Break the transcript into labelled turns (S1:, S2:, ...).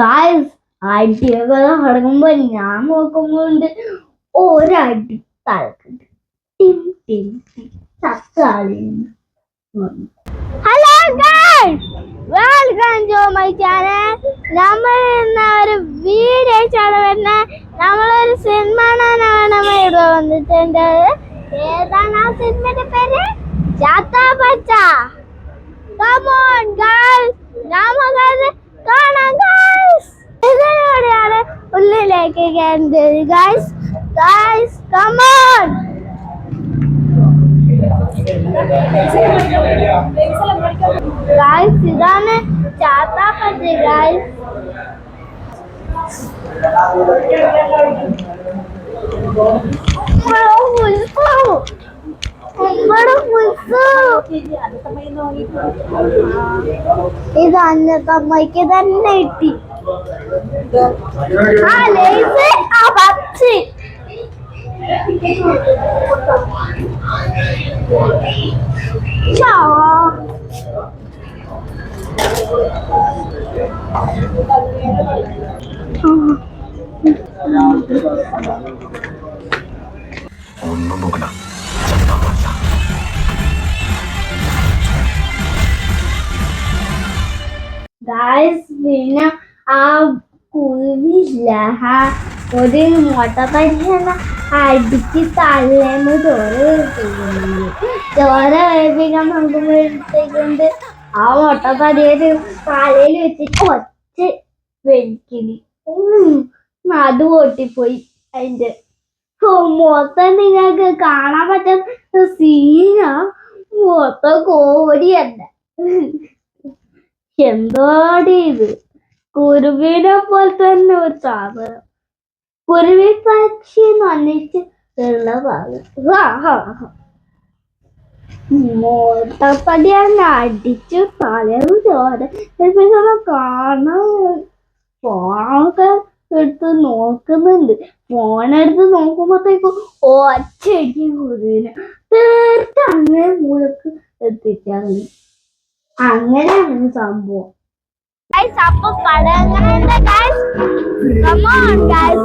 S1: Guys അടിയൊക്കെ തുടങ്ങുമ്പോ ഞാൻ നോക്കുമ്പോണ്ട് ഒരടി തലക്കുണ്ട് hello welcome to. My channel നമ്മൾ ഇന്ന് ഒരു വീഡിയോ ആണ് വരുന്നത് നമ്മളൊരു സിനിമ കാണാനാണ് ഇവിടെ വന്നിട്ടുണ്ട് ഏതാണ് ആ സിനിമയുടെ പേര്? ചാത്താ പച്ച. can there guys. Guys, come on. Guys सीधा ने चाहता पर दे, guys. बड़ा फुल्सो बड़ा फुल्सो इधर अन्य तमाई के दर नेटी हाँ ले इसे। Ciao.
S2: ഒന്നും നോക്കണ്ട
S1: ഗായ്സ് പിന്നെ ആ കുരുവില്ല ആ ഒരു മുട്ട പരിശീലന അടിച്ച് ചോറ് ചോറ് കഴിപ്പിക്കാൻ നോക്കുമ്പോഴത്തേക്കൊണ്ട് ആ മുട്ട തടിയൊരു തലയിൽ വെച്ചിട്ട് ഒച്ച വെക്കിന് നടു പൊട്ടിപ്പോയി അതിന്റെ മൊത്തം നിങ്ങൾക്ക് കാണാൻ പറ്റുന്ന സീന. മൊത്തം കോടി തന്നെ എന്താടി ഇത്? കുരുവിനെ പോലെ തന്നെ ഒരു സാധനം കുരുവി പക്ഷി നന്നിച്ച് ഉള്ള ഭാഗം മോട്ടപ്പടിയാണ് അടിച്ചു തലവ് ചോര. കാണാൻ ഫോണൊക്കെ എടുത്ത് നോക്കുന്നുണ്ട്. ഫോൺ എടുത്ത് നോക്കുമ്പോഴത്തേക്കും ഒറ്റയടി കുരുവിനെ തീർത്ത് അങ്ങനെ മൂലക്ക് എത്തിച്ചാൽ മതി അങ്ങനെയാണ് സംഭവം. Guys, അപ്പൊ പടങ്ങളുണ്ട് guys, come on അപ്പൊ